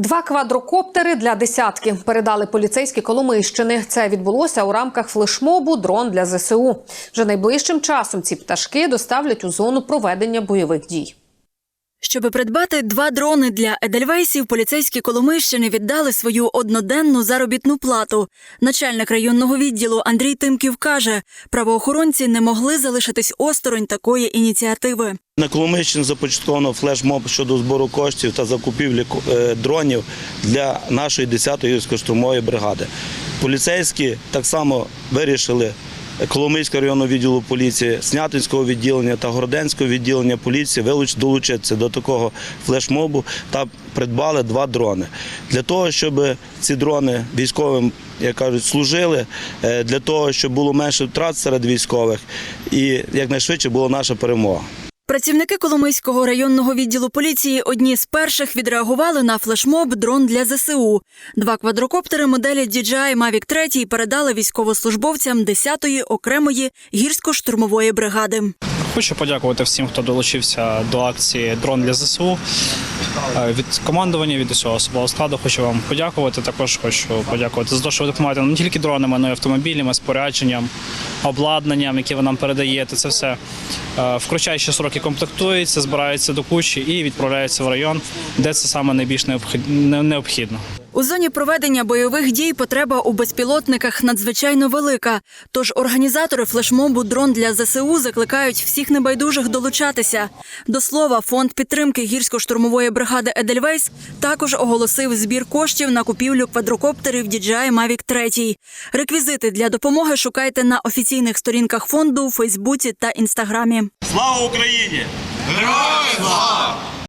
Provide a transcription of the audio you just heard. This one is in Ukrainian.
Два квадрокоптери для десятки передали поліцейські Коломийщини. Це відбулося у рамках флешмобу Дрон для ЗСУ. Вже найближчим часом ці пташки доставлять у зону проведення бойових дій. Щоби придбати два дрони для Едельвейсів, поліцейські Коломийщини віддали свою одноденну заробітну плату. Начальник районного відділу Андрій Тимків каже, правоохоронці не могли залишитись осторонь такої ініціативи. На Коломийщині започатковано флешмоб щодо збору коштів та закупівлі е, дронів для нашої 10-ї гірсько-штурмової бригади. Поліцейські так само вирішили Коломийського районного відділу поліції, Снятинського відділення та Городенського відділення поліції долучитися до такого флешмобу та придбали два дрони. Для того, щоб ці дрони військовим, як кажуть, служили, е, для того, щоб було менше втрат серед військових і якнайшвидше була наша перемога. Працівники Коломийського районного відділу поліції одні з перших відреагували на флешмоб дрон для ЗСУ. Два квадрокоптери моделі DJI Mavic 3 передали військовослужбовцям 10-ї окремої гірсько-штурмової бригади. Хочу подякувати всім, хто долучився до акції Дрон для ЗСУ. Е, Від командування, від усього особового складу хочу вам подякувати. Також хочу подякувати за те, що ви допомагаєте не тільки дронами, але й автомобілями, спорядженням, обладнанням, яке ви нам передаєте. Це все е, в кратчайші сроки комплектується, збирається до кучі і відправляється в район, де це саме найбільш необхід- необхідно. У зоні проведення бойових дій потреба у безпілотниках надзвичайно велика. Тож організатори флешмобу Дрон для ЗСУ закликають всіх небайдужих долучатися. До слова, фонд підтримки гірсько-штурмової бригади Едельвейс також оголосив збір коштів на купівлю квадрокоптерів DJI Mavic 3. Реквізити для допомоги шукайте на офіційних сторінках фонду у Фейсбуці та Інстаграмі. Слава Україні! Героям слава!